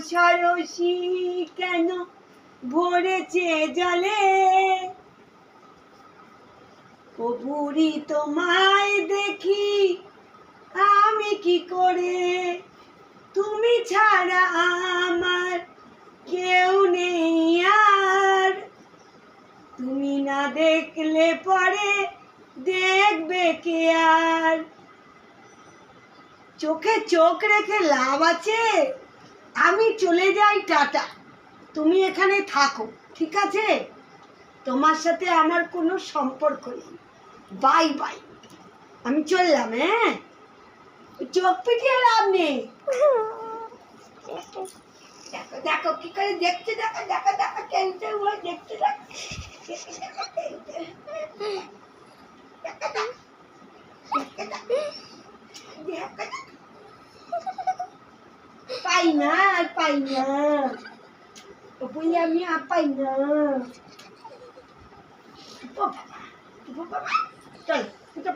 সরসী কেন ভরেছে জলে? ও বুড়ি তোমায় দেখি, আমি কি করে? তুমি ছাড়া আমার কেউ নেই আর। তুমি না দেখলে পরে দেখবে কে আর। চোখে চোখ রেখে লাভ আছে? আমি চলে যাই, টাটা। তুমি এখানে থাকো, ঠিক আছে? তোমার সাথে আমার কোনো সম্পর্ক নেই। Bye bye. আমি চললাম হ্যাঁ? চোখ পিটিয়ে লাভ নেই। দেখো দেখো, কি করে দেখছে, দেখো দেখো দেখো হয়ে দেখছে দেখো দেখো, টেনতে। দেখো, দেখো। দেখো, দেখো। দেখো, দেখো। পাই না আর পাই না ওই আমি আর পাই না ও বাবা, ও বাবা, চল উঠে